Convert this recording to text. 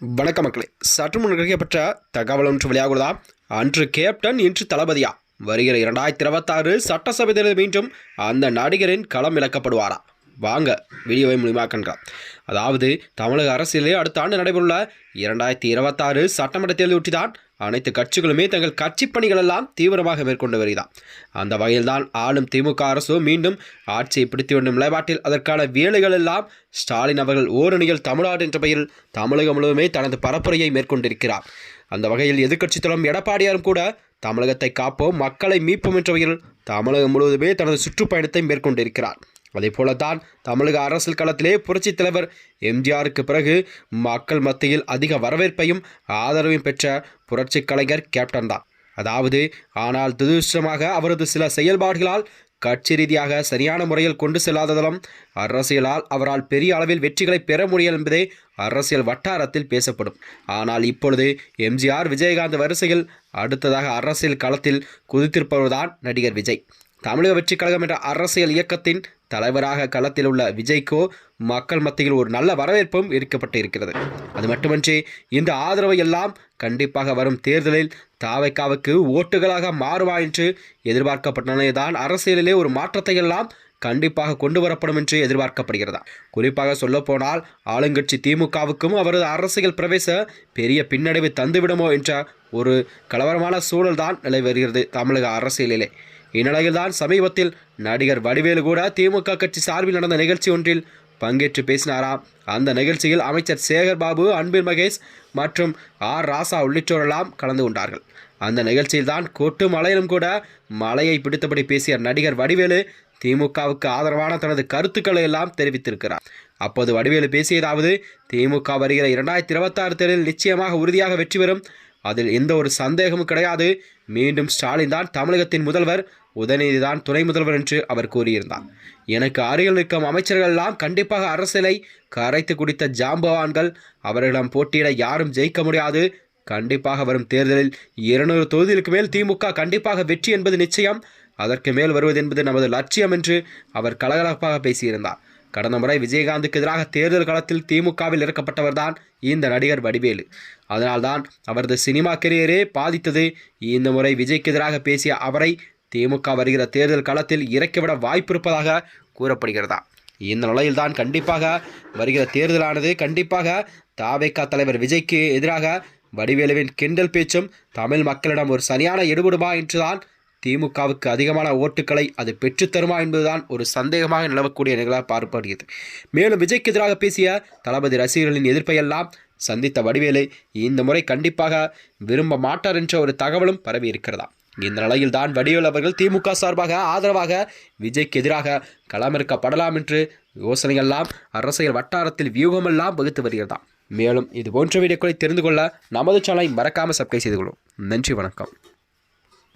வணக்க மக்களே. சற்று முன் கிடைக்கப்பட்ட தகவல் ஒன்று வெளியாகுதா அன்று கேப்டன் இன்று தளபதியா? வருகிற இரண்டாயிரத்தி இருபத்தாறு சட்டசபை தேர்தல் மீண்டும் அந்த நடிகரின் களம் இழக்கப்படுவாரா? வாங்க வீடியோவை மூலியமாக அதாவது தமிழக அரசியலே அடுத்த ஆண்டு நடைபெறுள்ள இரண்டாயிரத்தி இருபத்தாறு சட்டமன்ற தேர்தல் ஒட்டிதான் அனைத்து கட்சிகளுமே தங்கள் கட்சி பணிகளெல்லாம் தீவிரமாக மேற்கொண்டு வருகிறார் அந்த வகையில்தான் ஆளும் திமுக அரசு மீண்டும் ஆட்சியை பிடித்து வேண்டும் நிலைப்பாட்டில் அதற்கான வேலைகள் எல்லாம் ஸ்டாலின் அவர்கள் ஓரணியில் தமிழ்நாடு என்ற பெயரில் தமிழகம் முழுவதுமே தனது பரப்புரையை மேற்கொண்டிருக்கிறார். அந்த வகையில் எதிர்க்கட்சித் தலைவர் எடப்பாடியாரும் கூட தமிழகத்தை காப்போம் மக்களை மீட்போம் என்ற வகையில் தமிழகம் முழுவதுமே தனது சுற்றுப்பயணத்தை மேற்கொண்டிருக்கிறார். அதே போலத்தான் தமிழக அரசியல் களத்திலே புரட்சித் தலைவர் எம்ஜிஆருக்கு பிறகு மக்கள் மத்தியில் அதிக வரவேற்பையும் ஆதரவையும் பெற்ற புரட்சி கலைஞர் கேப்டன் தான். அதாவது ஆனால் துதிருஷ்டமாக அவரது சில செயல்பாடுகளால் கட்சி ரீதியாக சரியான முறையில் கொண்டு செல்லாததாலும் அரசியலால் அவரால் பெரிய அளவில் வெற்றிகளை பெற முடியும் என்பதே அரசியல் வட்டாரத்தில் பேசப்படும். ஆனால் இப்பொழுது எம்ஜிஆர் விஜயகாந்த் வரிசையில் அடுத்ததாக அரசியல் களத்தில் குதித்திருப்பவர்தான் நடிகர் விஜய். தமிழக வெற்றிக் கழகம் என்ற அரசியல் இயக்கத்தின் தலைவராக களத்தில் உள்ள விஜய்க்கோ மக்கள் மத்தியில் ஒரு நல்ல வரவேற்பும் இருக்கப்பட்டு இருக்கிறது அது மட்டுமன்றி இந்த ஆதரவை எல்லாம் கண்டிப்பாக வரும் தேர்தலில் தாவைக்காவுக்கு ஓட்டுகளாக மாறுவா என்று எதிர்பார்க்கப்பட்டதான் அரசியலிலே ஒரு மாற்றத்தை எல்லாம் கண்டிப்பாக கொண்டு வரப்படும் என்று எதிர்பார்க்கப்படுகிறதா? குறிப்பாக சொல்லப்போனால் ஆளுங்கட்சி திமுகவுக்கும் அவரது அரசியல் பிரவேச பெரிய பின்னடைவு தந்துவிடுமோ என்ற ஒரு கலவரமான சூழல் தான் நிலை வருகிறது தமிழக அரசியலிலே. இந்நிலையில்தான் சமீபத்தில் நடிகர் வடிவேலு கூட திமுக கட்சி சார்பில் நடந்த நிகழ்ச்சி ஒன்றில் பங்கேற்று பேசினாராம் அந்த நிகழ்ச்சியில் அமைச்சர் சேகர் பாபு அன்பின் மகேஷ் மற்றும் ஆர். ராசா உள்ளிட்டோரெல்லாம் கலந்து கொண்டார்கள். அந்த நிகழ்ச்சியில்தான் கொட்டு மலையிலும் கூட மலையை பிடித்தபடி பேசிய நடிகர் வடிவேலு திமுகவுக்கு ஆதரவான தனது கருத்துக்களை எல்லாம் தெரிவித்திருக்கிறார். அப்போது வடிவேலு பேசியதாவது திமுக வருகிற இரண்டாயிரத்தி இருபத்தாறு தேர்தலில் நிச்சயமாக உறுதியாக வெற்றி பெறும் அதில் எந்த ஒரு சந்தேகமும் கிடையாது. மீண்டும் ஸ்டாலின் தான் தமிழகத்தின் முதல்வர். உதயநிதி தான் துணை முதல்வர் என்று அவர் கூறியிருந்தார். எனக்கு அருகில் நிற்கும் அமைச்சர்கள் எல்லாம் கண்டிப்பாக அரசியலை கரைத்து குடித்த ஜாம்பவான்கள். அவர்களிடம் போட்டியிட யாரும் ஜெயிக்க முடியாது. கண்டிப்பாக வரும் தேர்தலில் இருநூறு தொகுதிகளுக்கு மேல் திமுக கண்டிப்பாக வெற்றி என்பது நிச்சயம். அதற்கு மேல் வருவது என்பது நமது லட்சியம் என்று அவர் கலகலப்பாக பேசியிருந்தார். கடந்த முறை விஜயகாந்துக்கு எதிராக தேர்தல் களத்தில் திமுகவில் இறக்கப்பட்டவர்தான் இந்த நடிகர் வடிவேலு. அதனால்தான் அவரது சினிமா கெரியரே பாதித்தது. இந்த முறை விஜய்க்கு எதிராக பேசிய அவரை திமுக வருகிற தேர்தல் களத்தில் இறக்கிவிட வாய்ப்பிருப்பதாக கூறப்படுகிறதா? இந்த நிலையில்தான் கண்டிப்பாக வருகிற தேர்தலானது கண்டிப்பாக தாவேக்கா தலைவர் விஜய்க்கு எதிராக வடிவேலுவின் கிண்டல் பேச்சும் தமிழ் மக்களிடம் ஒரு சரியான எடுபடுமா என்றுதான் திமுகவுக்கு அதிகமான ஓட்டுக்களை அது பெற்றுத்தருமா என்பதுதான் ஒரு சந்தேகமாக நிலவக்கூடிய நிகழாக பார்ப்படுகிறது மேலும் விஜய்க்கு எதிராக பேசிய தளபதி ரசிகர்களின் எதிர்ப்பையெல்லாம் சந்தித்த வடிவேலை இந்த முறை கண்டிப்பாக விரும்ப மாட்டார் என்ற ஒரு தகவலும் பரவி இருக்கிறதா? இந்த நிலையில் தான் வடிவேல் அவர்கள் திமுக சார்பாக ஆதரவாக விஜய்க்கு எதிராக களமிறக்கப்படலாம் என்று யோசனையெல்லாம் அரசியல் வட்டாரத்தில் வியூகமெல்லாம் வகுத்து வருகிறதா? மேலும் இது போன்ற வீடியோக்களை தெரிந்து கொள்ள நமது சேனலை மறக்காமல் சப்ஸ்கிரைப் செய்து கொள்ளும். நன்றி வணக்கம்.